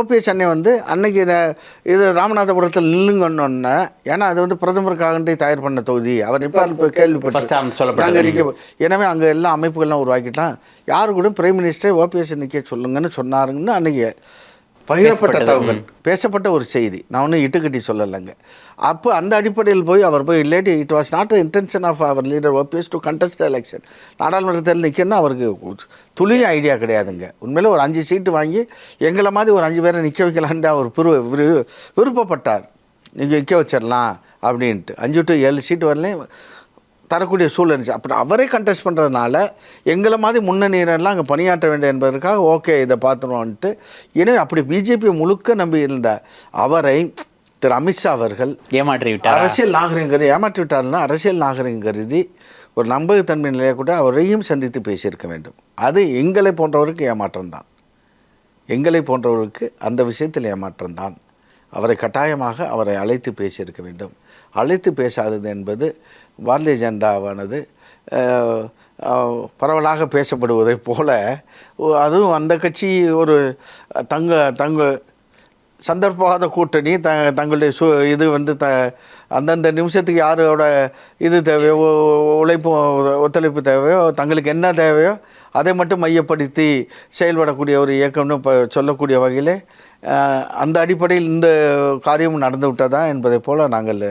OPS அண்ணன் வந்து அன்னைக்கு இது ராமநாதபுரத்தில் நில்லுங்கன்னொன்னே ஏன்னா அது வந்து பிரதமருக்காகண்டி தயார் பண்ண தொகுதி. அவர் இப்போ First கேள்விப்பட்டு term சொல்லப்பட்டது. நாங்கள் நிற்க எனவே அங்கே எல்லா அமைப்புகள்லாம் உருவாக்கிட்டான். யாரு கூட பிரைம் மினிஸ்டர் ஓபிஎஸ் நிற்க சொல்லுங்கன்னு சொன்னாருங்கன்னு அன்னைக்கு பகிரப்பட்ட. தகவல் பேசப்பட்ட ஒரு செய்தி. நான் ஒன்றும் இட்டுக்கட்டி சொல்லலைங்க. அப்போ அந்த அடிப்படையில் போய் அவர் போய் இல்லாட்டி it was not intention of our leader OPS to contest election நாடாளுமன்ற தேர்தல் நிற்கணும்னா அவருக்கு துளியும் ஐடியா கிடையாதுங்க. உண்மையிலே ஒரு அஞ்சு சீட்டு வாங்கி எங்களை மாதிரி ஒரு அஞ்சு பேரை நிற்க வைக்கலான்ட்டு அவர் விரு விரு- விருப்பப்பட்டார். நீங்கள் நிற்க வச்சிடலாம் அப்படின்ட்டு. அஞ்சு டு ஏழு சீட்டு வரலையும் தரக்கூடிய சூழல் இருந்துச்சு. அப்புறம் அவரே கண்டெஸ்ட் பண்ணுறதுனால எங்களை மாதிரி முன்னணியினர்லாம் அங்கே பணியாற்ற வேண்டும் என்பதற்காக ஓகே இதை பார்த்துருவோன்ட்டு எனவே அப்படி பிஜேபி முழுக்க நம்பி இருந்த அவரை திரு அமித்ஷா அவர்கள் ஏமாற்றி விட்டார்? அரசியல் நாகரிகம் கருதி ஏமாற்றி விட்டார்னா அரசியல் நாகரிகம் கருதி ஒரு நம்பகத்தன்மை நிலையை கூட அவரையும் சந்தித்து பேசியிருக்க வேண்டும். அது எங்களை போன்றவருக்கு ஏமாற்றம் தான். எங்களை போன்றவருக்கு அந்த விஷயத்தில் ஏமாற்றம் தான். அவரை கட்டாயமாக அவரை அழைத்து பேசியிருக்க வேண்டும். அழைத்து பேசாதது என்பது பாரதிய ஜனதாவானது பரவலாக பேசப்படுவதைப் போல அதுவும் அந்த கட்சி ஒரு தங்க தங்க சந்தர்ப்பவாத கூட்டணி த தங்களுடைய சு இது வந்து த அந்தந்த நிமிஷத்துக்கு யாரோட இது தேவையோ உழைப்பு ஒத்துழைப்பு தேவையோ தங்களுக்கு என்ன தேவையோ அதை மட்டும் மையப்படுத்தி செயல்படக்கூடிய ஒரு இயக்கம்னு இப்போ சொல்லக்கூடிய வகையில் அந்த அடிப்படையில் இந்த காரியம் நடந்து விட்டதா என்பதை போல் நாங்கள்